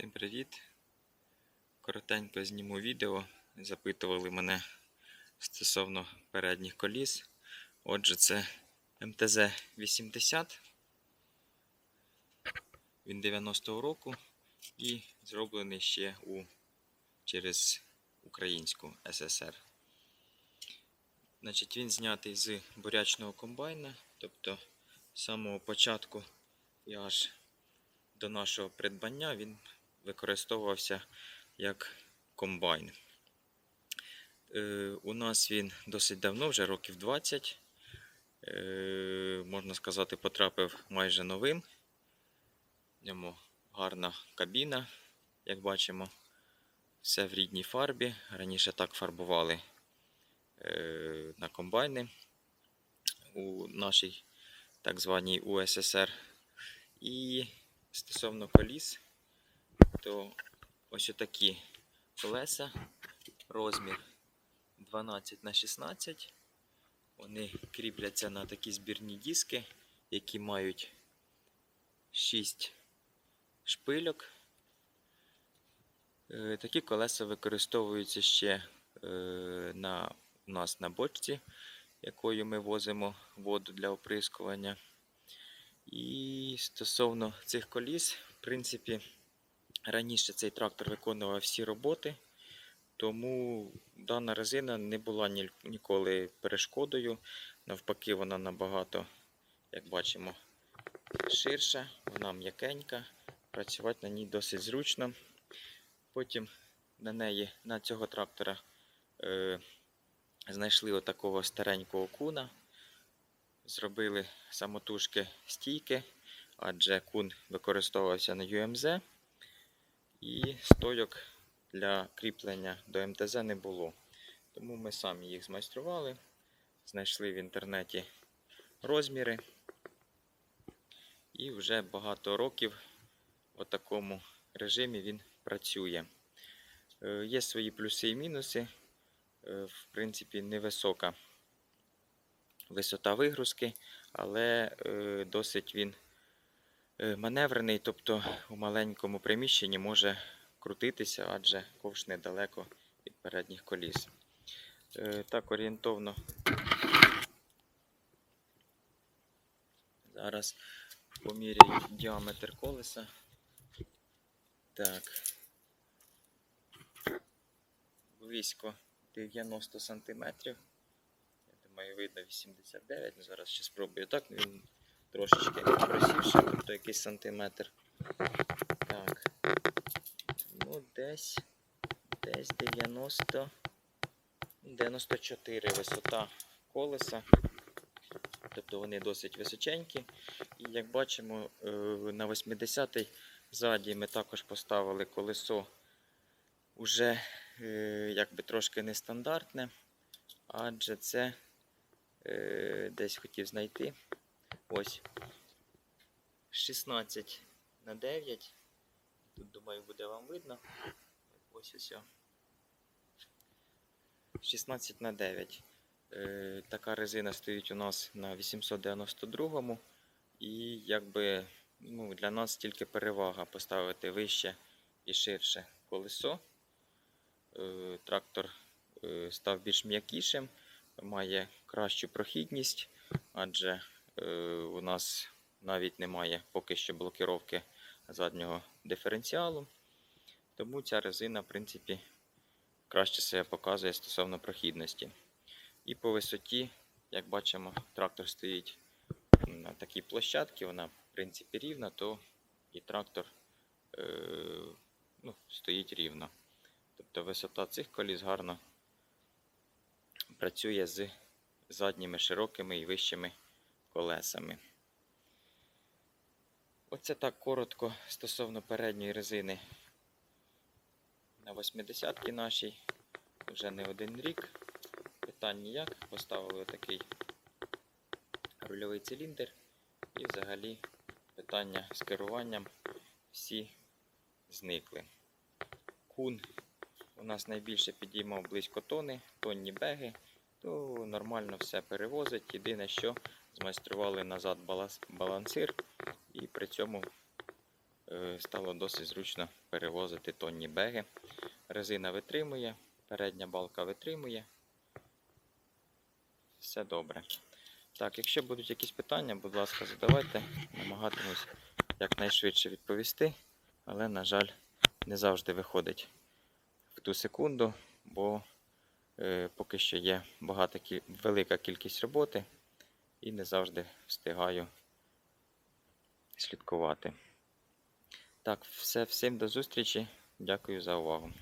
Всім привіт! Коротенько зніму відео. Запитували мене стосовно передніх коліс. Отже, це МТЗ-80. Він 90-го року і зроблений ще у, через Українську ССР. Значить, він знятий з бурячного комбайна, тобто з самого початку і аж до нашого придбання він використовувався як комбайн. Е, у нас він досить давно, вже років 20. Е, можна сказати, потрапив майже новим. В ньому гарна кабіна, як бачимо, все в рідній фарбі. Раніше так фарбували е, на комбайни у нашій так званій УССР. І стосовно коліс, то ось отакі колеса, розмір 12 на 16. Вони кріпляться на такі збірні диски, які мають 6 шпильок. Е, Такі колеса використовуються ще е, на, у нас на бочці, якою ми возимо воду для оприскування. І стосовно цих коліс, в принципі, раніше цей трактор виконував всі роботи, тому дана резина не була ні- ніколи перешкодою. Навпаки, вона набагато, як бачимо, ширша, вона м'якенька, працювати на ній досить зручно. Потім на неї, на цього трактора, е, знайшли отакого старенького куна зробили самотужки стійки, адже кун використовувався на UMZ, і стойок для кріплення до МТЗ не було. Тому ми самі їх змайстрували, знайшли в інтернеті розміри. І вже багато років в такому режимі він працює. Е, Є свої плюси і мінуси. Е, В принципі, невисока висота вигрузки, але е, досить він маневрений, тобто у маленькому приміщенні може крутитися, адже ковш недалеко від передніх коліс. Е, так, орієнтовно. Зараз поміряю діаметр колеса. Так. Близько 90 сантиметрів. Я думаю, видно 89. Ну, зараз ще спробую так. Він трошечки просівши, якийсь сантиметр. Так. Ну, десь. Десь 90. 94 висота колеса. Тобто вони досить височенькі. І як бачимо, е, на 80-й ззаді ми також поставили колесо уже е, якби трошки нестандартне, адже це е, десь хотів знайти. Ось 16 на 9. Тут, думаю, буде вам видно. Ось ось. 16 на 9. Е, така резина стоїть у нас на 892 і якби ну, для нас тільки перевага поставити вище і ширше колесо. Е, трактор е, став більш м'якішим, має кращу прохідність, адже у нас навіть немає поки що блокировки заднього диференціалу. Тому ця резина, в принципі, краще себе показує стосовно прохідності. І по висоті, як бачимо, трактор стоїть на такій площадці, вона в принципі рівна, то і трактор е, ну, стоїть рівно. Тобто висота цих коліс гарно працює з задніми широкими і вищими колесами. Оце так коротко стосовно передньої резини на 80-ки нашій. Вже не один рік. Питань ніяк. Поставили такий рульовий циліндр і взагалі питання з керуванням всі зникли. Кун у нас найбільше підіймав близько тони, тонні беги, то нормально все перевозить. Єдине, що змайстрували назад балансир і при цьому е, стало досить зручно перевозити тонні беги. Резина витримує, передня балка витримує. Все добре. Так, якщо будуть якісь питання, будь ласка, задавайте. Намагатимусь якнайшвидше відповісти, але, на жаль, не завжди виходить в ту секунду, бо е, поки що є багата, велика кількість роботи і не завжди встигаю слідкувати. Так, все, всім до зустрічі. Дякую за увагу.